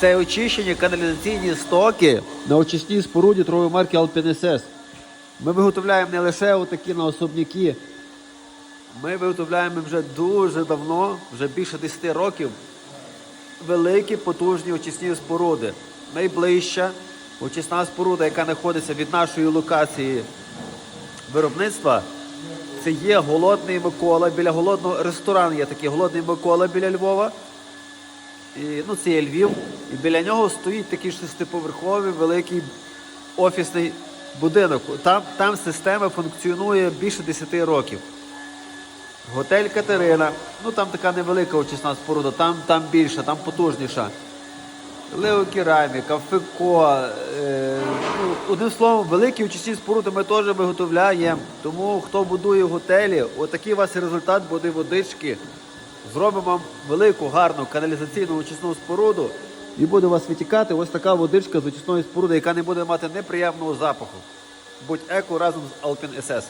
Це очищені каналізаційні стоки на очисній споруді торгової марки Alpine Ми виготовляємо не лише отакі на особняки. Ми виготовляємо вже дуже давно, вже більше 10 років, великі потужні очисні споруди. Найближча очисна споруда, яка знаходиться від нашої локації виробництва, це є голодний Микола. Біля голодного ресторану є такий голодний Микола біля Львова. І, ну, це є Львів. І біля нього стоїть такий шестиповерховий великий офісний будинок. Там, там система функціонує більше 10 років. Готель Катерина. Ну там така невелика очисна споруда, там, там більша, там потужніша. Леокераміка, ФЕКО. Е, ну, одним словом, великі очисні споруди ми теж виготовляємо. Тому хто будує готелі, отакий у вас результат буде водички. Зробимо велику, гарну каналізаційну очисну споруду і буде у вас витікати ось така водичка з очисної споруди, яка не буде мати неприємного запаху. Будь еко разом з Alpin SS.